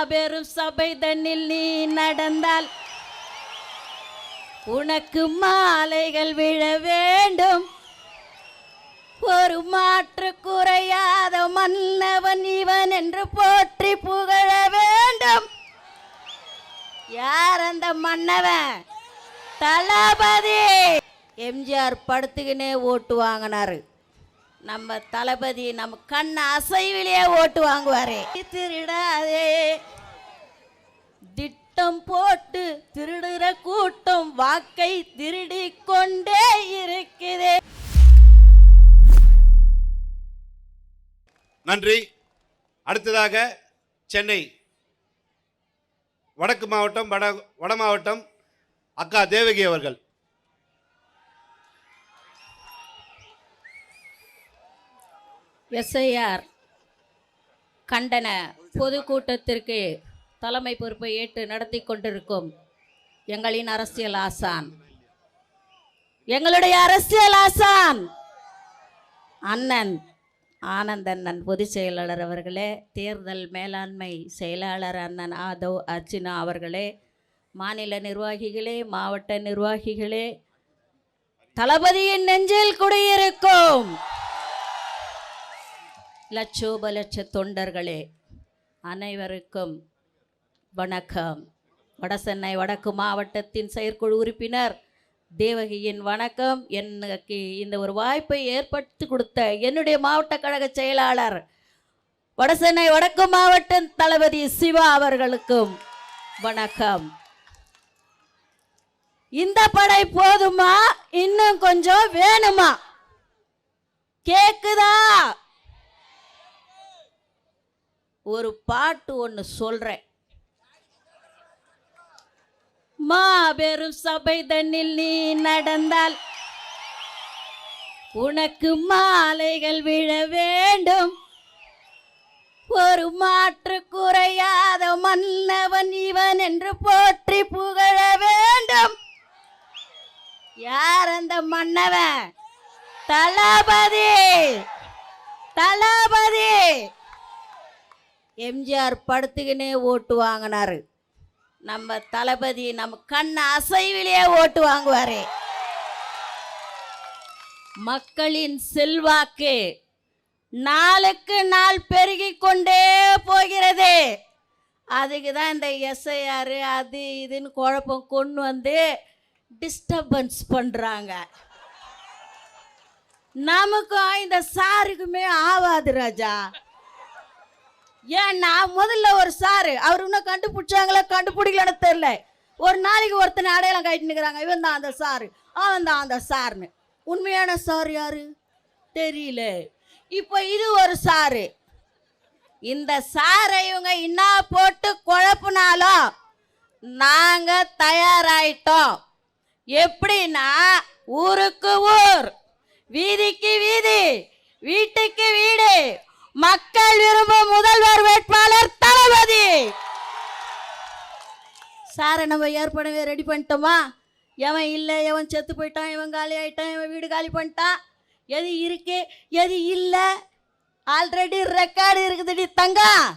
மாபெரும் சபை தன்னில் நீ நடந்தால் உனக்கு மாலைகள் விழ வேண்டும். ஒரு மாற்று குறையாத மன்னவன் இவன் என்று போற்றி புகழ வேண்டும். யார் அந்த மன்னவன்? தளபதி! எம்ஜிஆர் படுத்துக்கினே ஓட்டு வாங்கினாரு. நம்ம தளபதி நம்ம கண் அசைவிலேயே ஓட்டு வாங்குவாரு. திருடாதே திட்டம் போட்டு திருடுற கூட்டம் வாக்கை திருடி கொண்டே இருக்குதே நன்றி. அடுத்ததாக சென்னை வடக்கு மாவட்டம் வட வட மாவட்டம் அக்கா தேவகி அவர்கள். எஸ்ஐஆர் கண்டன பொதுக்கூட்டத்திற்கு தலைமை பொறுப்பை ஏற்று நடத்தி கொண்டிருக்கும் எங்களின் அரசியல் ஆசான். எங்களுடைய அரசியல் ஆசான் அண்ணன் ஆனந்தண்ணன் பொதுச் செயலாளர் அவர்களே தேர்தல் மேலாண்மை செயலாளர் அண்ணன் ஆதவ் அர்ஜுனா அவர்களே மாநில நிர்வாகிகளே மாவட்ட நிர்வாகிகளே தளபதியின் நெஞ்சில் குடியிருக்கும் லட்சோப லட்ச தொண்டர்களே அனைவருக்கும் வணக்கம். வடசென்னை வடக்கு மாவட்டத்தின் செயற்குழு உறுப்பினர் தேவகியின் வணக்கம். எனக்கு இந்த ஒரு வாய்ப்பை ஏற்படுத்தி கொடுத்த என்னுடைய மாவட்ட கழக செயலாளர் வடசென்னை வடக்கு மாவட்ட தளபதி சிவா அவர்களுக்கும் வணக்கம். இந்த படை போதுமா? இன்னும் கொஞ்சம் வேணுமா? கேக்குதா? ஒரு பாட்டு ஒன்று சொல்கிறேன் மாபெரும் சபை தன்னில் நீ நடந்தால் உனக்கு மாலைகள் விழ வேண்டும். ஒரு மாற்று குறையாத மன்னவன் இவன் என்று போற்றி புகழ வேண்டும். யார் அந்த மன்னவன்? தளபதி! தளபதி! எம்ஜிஆர் படுத்துக்கினே ஓட்டு வாங்கினாரு. நம்ம தளபதி நம்ம கண் அசைவிலேயே ஓட்டு வாங்குவார். மக்களின் செல்வாக்கு நாளுக்கு நாள் பெருகி கொண்டே போகிறது. அதுக்கு தான் இந்த எஸ்ஐஆர் அது இதுன்னு குழப்பம் கொண்டு வந்து டிஸ்டர்பன்ஸ் பண்ணுறாங்க நமக்கும் இந்த சாருக்குமே ஆவாது ராஜா. ஏன்னா முதல்ல ஒரு சாரு அவர் இன்னும் கண்டுபிடிச்சாங்களா கண்டுபிடிக்கலன்னு தெரியல. ஒரு நாளைக்கு ஒருத்தனை அடையாளம் கட்டிட்டு நிற்கிறாங்க இவன் தான் அந்த சாரு. அவன் தான் அந்த சாருன்னு உண்மையான சார் யாரு? தெரியல. இப்போ இது ஒரு சாரு. இந்த சாரை இவங்க என்ன போட்டு குழப்புனாலும் நாங்கள் தயாராயிட்டோம். எப்படின்னா ஊருக்கு ஊர். வீதிக்கு வீதி வீட்டுக்கு வீடு. மக்கள் விரும்பும் முதல்வர் வேட்பாளர் தளபதி. சாரை நம்ம ஏற்கனவே ரெடி பண்ணிட்டோமா? எவன் இல்லை எவன் செத்து போயிட்டான் இவன் காலி ஆயிட்டான் இவன் வீடு காலி பண்ணிட்டான்? எது இருக்கு எது இல்லை? ஆல்ரெடி ரெக்கார்டு இருக்குதுடி தங்கம்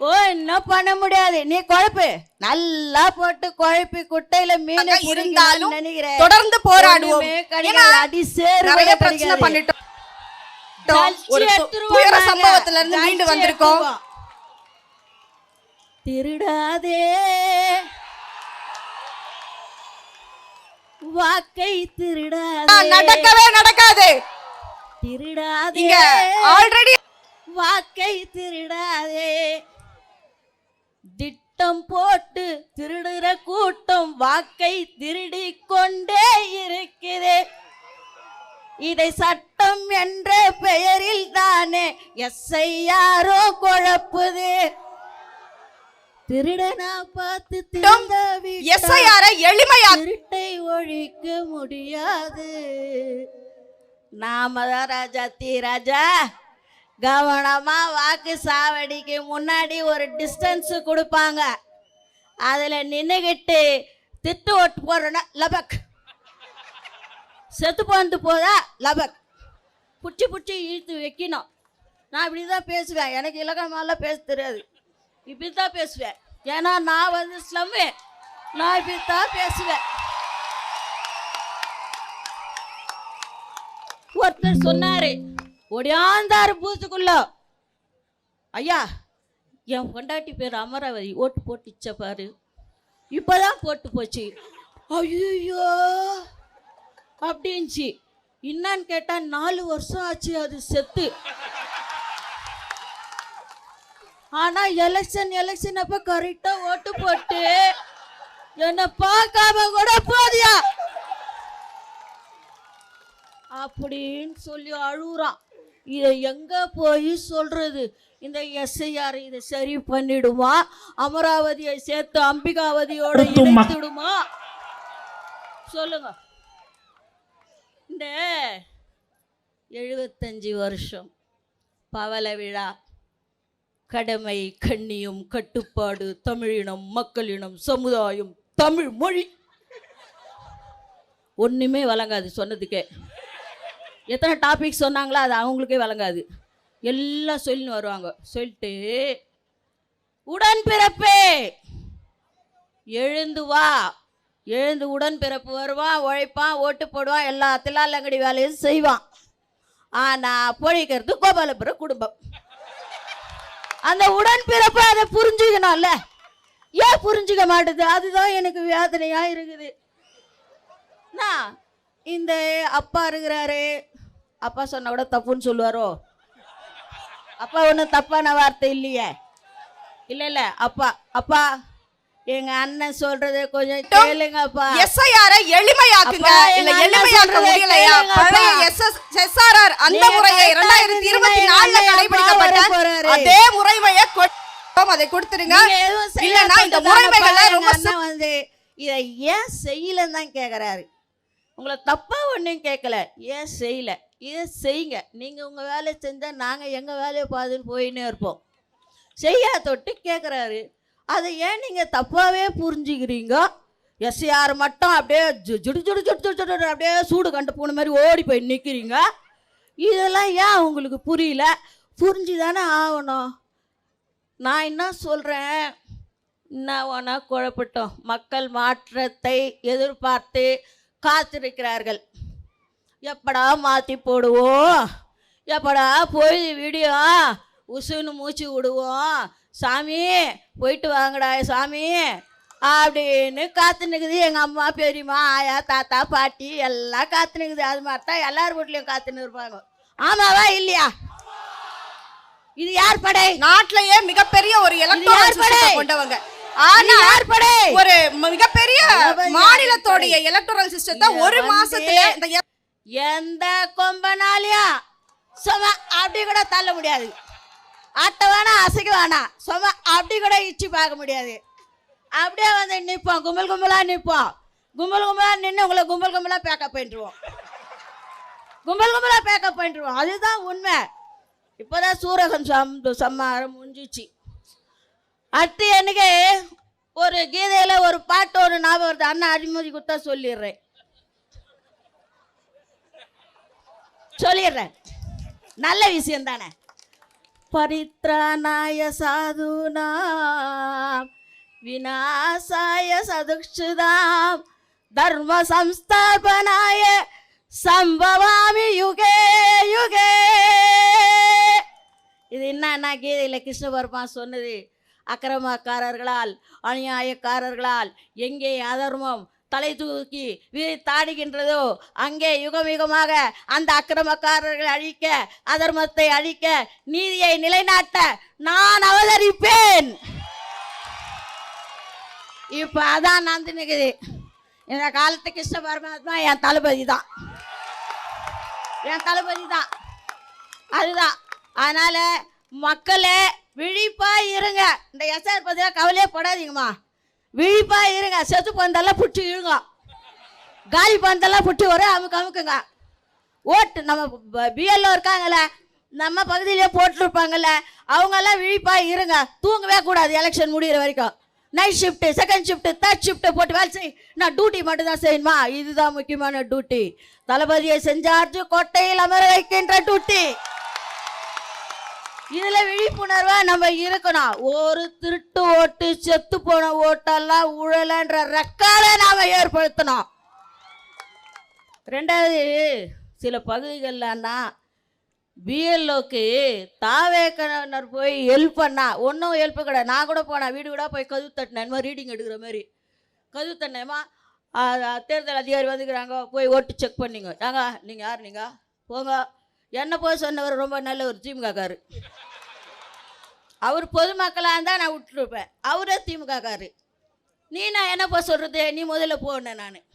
ஓ இன்னும் பண்ண முடியாது. நீ குழப்பு. நல்லா போட்டு குழப்பி குட்டையில மீன் இருந்தாலும் நினைக்கிறேன். தொடர்ந்து போராடுவோம். அடி பிரச்சனை கிடையாது. பண்ணிட்டோம். ஒரு துயர நாங்க. சம்பவத்துல இருந்து மீண்டு வந்திருக்கோம். திருடாதே. வாக்கை திருடாதே. நடக்கவே நடக்காது. திருடாதே. ஆல்ரெடி வாக்கை திருடாதே. திட்டம் போட்டு திருடுற கூட்டம் வாக்கை திருடி கொண்டே இருக்குதே. இதை சட்டம் என்ற பெயரில் தானே எஸ்ஐயாரோ குழப்புது. திருடனா பார்த்து எஸ்ஐஆர எளிமையா திருட்டை ஒழிக்க முடியாது. நாம தான் ராஜா தீ ராஜா. கவனமா வாக்கு சாவடிக்கு முன்னாடி ஒரு டிஸ்டன்ஸ் கொடுப்பாங்க. அதுல நின்னுகிட்டு திட்டு ஓட்டு போடுறோன்னா லபக். செத்து போந்து போதா லபக். பிடிச்சி பிடிச்சி இழுத்து வைக்கணும். நான் இப்படி தான் பேசுவேன். எனக்கு இலக்கணமாலாம் பேச தெரியாது. இப்படி தான் பேசுவேன். ஏன்னா நான் வந்து ஸ்லம்மு நான் இப்படி தான் பேசுவேன். ஒருத்தர் சொன்னாரு ஒடியாந்தாரு பூத்துக்குள்ள. ஐயா என் பொண்டாட்டி பேர் அமராவதி. ஓட்டு போட்டுச்ச பாரு. இப்போதான் போட்டு போச்சு. ஐயோ அப்படின்ச்சு. என்னன்னு கேட்டா நாலு வருஷம் ஆச்சு அது செத்து. ஆனா எலெக்ஷன் எலெக்ஷன் அப்ப கரெக்டா ஓட்டு போட்டு என்ன பார்க்காம கூட போதியா? அப்படின்னு சொல்லி அழுகுறான். இதை எங்க போய் சொல்றது? இந்த எஸ்ஐஆர் இதை சரி பண்ணிடுமா? அமராவதியை சேர்த்து அம்பிகாவதியோட இணைத்துடுமா? சொல்லுங்க. இந்த எழுபத்தஞ்சி வருஷம் பவள விழா. கடமை கண்ணியம் கட்டுப்பாடு தமிழினம் மக்களினம் சமுதாயம் தமிழ் மொழி. ஒன்றுமே வழங்காது சொன்னதுக்கே. எத்தனை டாபிக் சொன்னாங்களோ அது அவங்களுக்கே வழங்காது. எல்லாம் சொல்லின்னு வருவாங்க. சொல்லிட்டு உடன்பிறப்பே எழுந்து வா. எழுந்து உடன்பிறப்பு வருவான் உழைப்பான் ஓட்டு போடுவான் எல்லா தில்லாலங்கடி வேலையும் செய்வான். ஆனா பொழிக்கிறது கோபாலபுர குடும்பம். அந்த உடன்பிறப்பு அதை புரிஞ்சுக்கணும்ல. ஏன் புரிஞ்சுக்க மாட்டுது? அதுதான் எனக்கு வேதனையா இருக்குது. நான் இந்த அப்பா இருக்கிறாரு. அப்பா சொன்ன கூட தப்புன்னு சொல்லுவாரோ? அப்பா ஒன்றும் தப்பான வார்த்தை இல்லையே. இல்லை இல்லை அப்பா அப்பா எங்க அண்ணன் சொல்றது கொஞ்சம் கேளுங்கப்பா. எஸ்ஐஆர் எளிமையாக்குங்க. இல்ல எளிமையாக்க முடியலையா? பழைய அப்பா. எஸ்எஸ் எஸ்ஆர்ஆர் அந்த முறையை இரண்டாயிரத்தி இருபத்தி நாலுல கடைபிடிக்கப்பட்ட. அதே முறைமையை அதை கொடுத்துருங்க. இல்லைன்னா இந்த முறைமைகளை ரொம்ப வந்து இதை ஏன் செய்யலன்னு தான் கேட்குறாரு உங்களை தப்பா ஒன்றும் கேட்கல ஏன் செய்யல? இதை செய்யுங்க. நீங்க உங்க வேலையை செஞ்சா நாங்க எங்க வேலையை பார்த்துன்னு போயின்னே இருப்போம். செய்யா தொட்டு கேட்குறாரு அதை ஏன் நீங்கள் தப்பாகவே புரிஞ்சுக்கிறீங்க? எஸ்ஆர் மட்டும் அப்படியே ஜுடு ஜுடு ஜுடு ஜுடு ஜுடு அப்படியே சூடு கண்டு போன மாதிரி ஓடி போய் நிற்கிறீங்க இதெல்லாம் ஏன் உங்களுக்கு புரியல? புரிஞ்சு தானே ஆகணும். நான் என்ன சொல்கிறேன் என்ன வேணால் குழப்பட்டோம். மக்கள் மாற்றத்தை எதிர்பார்த்து காத்திருக்கிறார்கள். எப்படா மாற்றி போடுவோம்? எப்படா போய் வீடியோ உசுன்னு மூச்சு விடுவோம்? சாமி போயிட்டு வாங்கடா சாமி. அப்படின்னு காத்து நிற்குது எங்கள் அம்மா பெரியம்மா ஆயா தாத்தா பாட்டி எல்லாம் காத்து நிற்குது அது மாதிரி தான் எல்லார் வீட்லேயும் காத்துன்னு இருப்பாங்க ஆமாவா இல்லையா? இது யார் படை? நாட்டிலேயே மிகப்பெரிய ஒரு எலக்ட்ரானிக் படை? கொண்டவங்க. ஆனா யார் படை? ஒரு மிகப்பெரிய மாநிலத்தோடைய எலக்ட்ரல் சிஸ்டத்தை ஒரு மாசத்துல இந்த எந்த கொம்பனாலையும் சும்மா அப்படி கூட தள்ள முடியாது. ஆட்ட வேணாம் அசைக்க வேணாம் சும்மா அப்படி கூட இச்சு பார்க்க முடியாது. அப்படியே வந்து நிற்போம் கும்பல் கும்பலாக நிற்போம் கும்பல் கும்பலாக நின்று உங்களை கும்பல் கும்பலாக பேக்கப் பண்ணிடுவோம் கும்பல் கும்பலா பேக்கப் பண்ணிடுவோம் அதுதான் உண்மை. இப்போதான் சூரகம் சம் சம்மாரம் முடிஞ்சிச்சு. அடுத்து எனக்கு ஒரு கீதையில் ஒரு பாட்டு ஒரு ஞாபகம் வருது. அண்ணன் அறிமுதி கொடுத்தா சொல்லிடுறேன். சொல்லிடுறேன். நல்ல விஷயம் தானே? பரித்ராணாய சாதுனாம் விநாசாய சதுக்ஷுதாம் தர்ம சம்ஸ்தாபனாய சம்பவாமி யுகே யுகே இது என்ன கீதையில் கிருஷ்ண பரமான் சொன்னது அக்கிரமக்காரர்களால் அநியாயக்காரர்களால் எங்கே அதர்மம் தலை தூக்கி தாடுகின்றதோ அங்கே யுகம் யுகமாக அந்த அக்கிரமக்காரர்களை அழிக்க அதர்மத்தை அழிக்க நீதியை நிலைநாட்ட நான் அவதரிப்பேன். இப்ப அதான் நந்து நிக்குது இந்த காலத்து கிருஷ்ண பரமாத்மா என் தளபதி தான். என் தளபதி தான். அதுதான். அதனால மக்களே விழிப்பா இருங்க. இந்த எஸ்ஆர் பத்தியா கவலையே படாதீங்கம்மா. விழிப்பா இருங்க. செத்து பந்தெல்லாம் பிடிச்சி இழுங்க. காலி பந்தெல்லாம் பிடிச்சி வரும் அமுக்கு அமுக்குங்க. ஓட்டு நம்ம பிஎல்ஓ இருக்காங்கல்ல நம்ம பகுதியிலே போட்டிருப்பாங்கல்ல அவங்கெல்லாம் விழிப்பா இருங்க. தூங்கவே கூடாது எலெக்ஷன் முடிகிற வரைக்கும். Night shift second shift third shift போட்டு வேலை செய். நான் டியூட்டி மட்டும் தான் செய்யணுமா? இதுதான் முக்கியமான டியூட்டி தளபதியை செஞ்சார்ஜு கோட்டையில் அமர வைக்கின்ற டியூட்டி இதுல விழிப்புணர்வா நம்ம இருக்கணும். ஒரு திருட்டு ஓட்டு செத்து போன ஓட்டெல்லாம் உழலன்ற ரெக்கார்டை நாம ஏற்படுத்தணும். ரெண்டாவது சில பகுதிகள்லன்னா பிஎல்ஓக்கு தாவேக்கனர் போய் ஹெல்ப் பண்ணா ஒன்றும் ஹெல்ப் கிடையாது நான் கூட போனேன் வீடு கூட போய் கதவு தட்டினேன் மாதிரி ரீடிங் எடுக்கிற மாதிரி. கதவு தட்டினேமா தேர்தல் அதிகாரி வந்துக்கிறாங்க போய் ஓட்டு செக் பண்ணிங்க. நாங்கள் நீங்கள் யார் நீங்கள் போங்க. என்ன போய் சொன்னவர் ரொம்ப நல்ல ஒரு திமுகக்காரு. அவர் பொதுமக்களாக இருந்தால் நான் விட்டுருப்பேன். அவரே திமுகக்காரு. நீ நான் என்ன போய் சொல்கிறது நீ முதல்ல போனேன் நான்.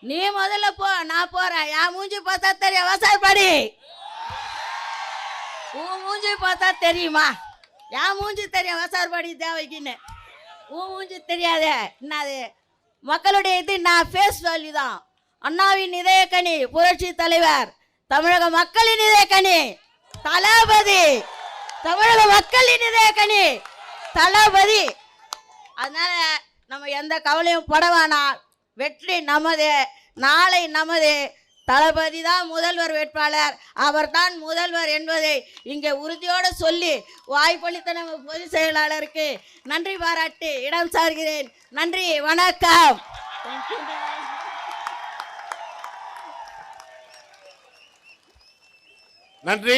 நீ முதல்ல போ நான் போகிறேன் என் மூஞ்சி பார்த்தா தெரியும். விவசாயப்படி உன் மூஞ்சி பார்த்தா தெரியுமா? என் மூஞ்சி தெரியும். விவசாயப்படி தேவைக்குன்னு. உன் மூஞ்சி தெரியாதே. என்னது? மக்களுடைய இது நான் ஃபேஸ் வேல்யூ தான். அண்ணாவின் இதயக்கனி புரட்சி தலைவர். தமிழக மக்களின் இதயக்கனி தளபதி. தமிழக மக்களின் இதயக்கனி தளபதி. அதனால நம்ம எந்த கவலையும் பட வேணாம். வெற்றி நமது நாளை நமது. தளபதி தான் முதல்வர் வேட்பாளர். அவர்தான் முதல்வர் என்பதை இங்கே உறுதியோடு சொல்லி வாய்ப்பளித்த நம்ம பொதுச் செயலாளருக்கு நன்றி பாராட்டி இடம் சார்கிறேன். நன்றி வணக்கம். நன்றி.